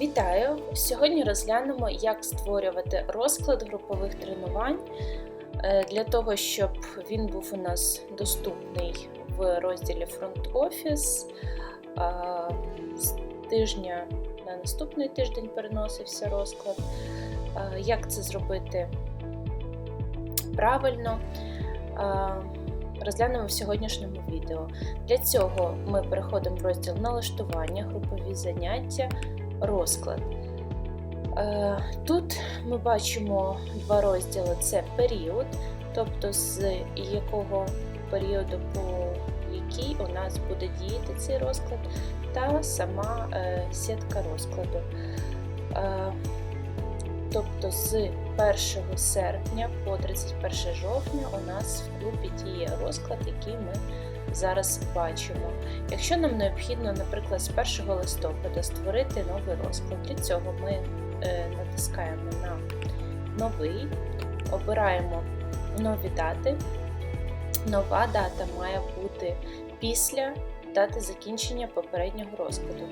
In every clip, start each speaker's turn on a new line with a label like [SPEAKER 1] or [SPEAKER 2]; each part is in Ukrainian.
[SPEAKER 1] Вітаю! Сьогодні розглянемо, як створювати розклад групових тренувань е, для того, щоб він був у нас доступний в розділі Front Office. З тижня на наступний тиждень переносився розклад. Як це зробити правильно? Розглянемо в сьогоднішньому відео. Для цього ми переходимо в розділ налаштування, групові заняття, розклад. Е, Тут ми бачимо два розділи: це період, тобто з якого періоду по який у нас буде діяти цей розклад, та сама е, сітка розкладу. Е, Тобто з 1 серпня по 31 жовтня у нас в клубі діє розклад, який ми зараз бачимо. Якщо нам необхідно, наприклад, з 1 листопада створити новий розклад, для цього ми е, натискаємо на новий, обираємо нові дати. Нова дата має бути після дати закінчення попереднього розкладу.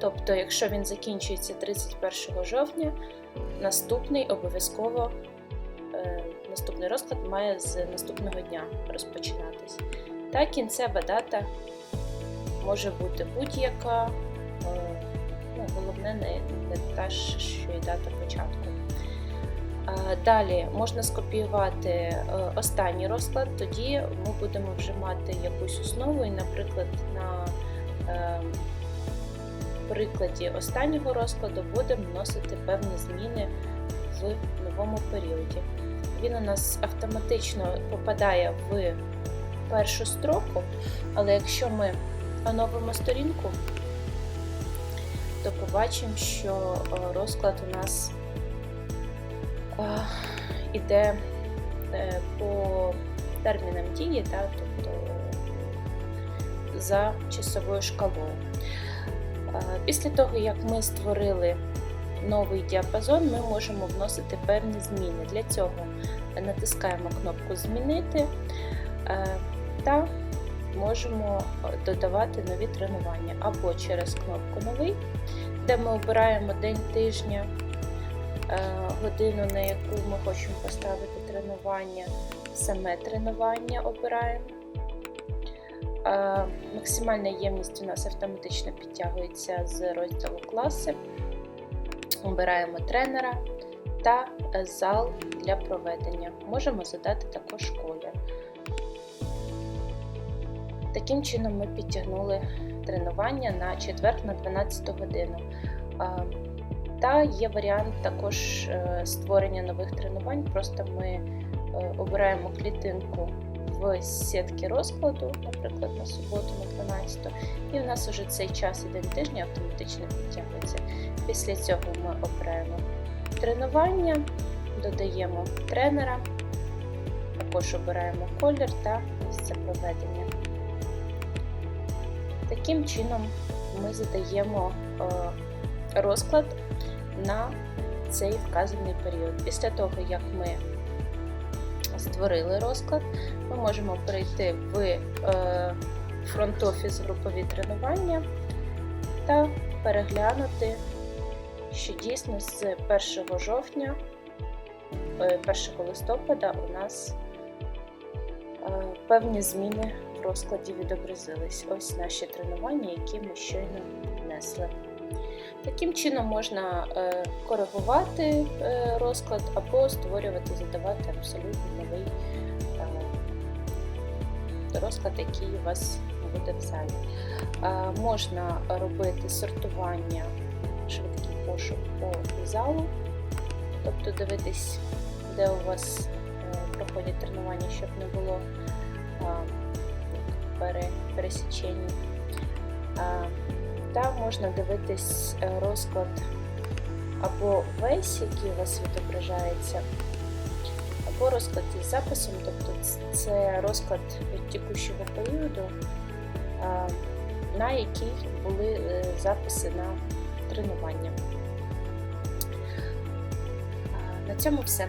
[SPEAKER 1] Тобто, якщо він закінчується 31 жовтня, наступний обов'язково е, наступний розклад має з наступного дня розпочинатись. Та кінцева дата може бути будь-яка, е, ну, головне не, не та, що і дата початку. Далі можна скопіювати е, останній розклад, тоді ми будемо вже мати якусь основу, і, наприклад, на е, прикладі останнього розкладу будемо вносити певні зміни в новому періоді. Він у нас автоматично попадає в першу строку, але якщо ми оновимо сторінку, то побачимо, що е, розклад у нас е, іде е, по термінам дії, та, тобто за часовою шкалою. Після того, як ми створили новий діапазон, ми можемо вносити певні зміни. Для цього натискаємо кнопку Змінити та можемо додавати нові тренування або через кнопку Новий, де ми обираємо день тижня, е, годину, на яку ми хочемо поставити тренування, саме тренування обираємо. Е, Максимальна ємність у нас автоматично підтягується з розділу класи. Обираємо тренера та зал для проведення. Можемо задати також колір. Таким чином ми підтягнули тренування на четвер на 12 годину. Та є варіант також е, створення нових тренувань. Просто ми е, обираємо клітинку в сітки розкладу, наприклад, на суботу, на 12, і в нас вже цей час і день тижня автоматично підтягується. Після цього ми обираємо тренування, додаємо тренера, також обираємо колір та місце проведення. Таким чином ми задаємо е, розклад на цей вказаний період. Після того, як ми створили розклад, ми можемо перейти в е, фронт-офіс групові тренування та переглянути, що дійсно з 1 жовтня, 1 листопада у нас е, певні зміни розкладі відобразились. Ось наші тренування, які ми щойно внесли. Таким чином можна е, коригувати е, розклад або створювати, задавати абсолютно новий е, розклад, який у вас буде в залі. Можна робити сортування, швидкий пошук по залу, тобто дивитись, де у вас проходять тренування, щоб не було пересічень та можна дивитись розклад або весь, який у вас відображається, або розклад із записом, тобто це розклад від текущого періоду, на який були е, записи на тренування. На цьому все.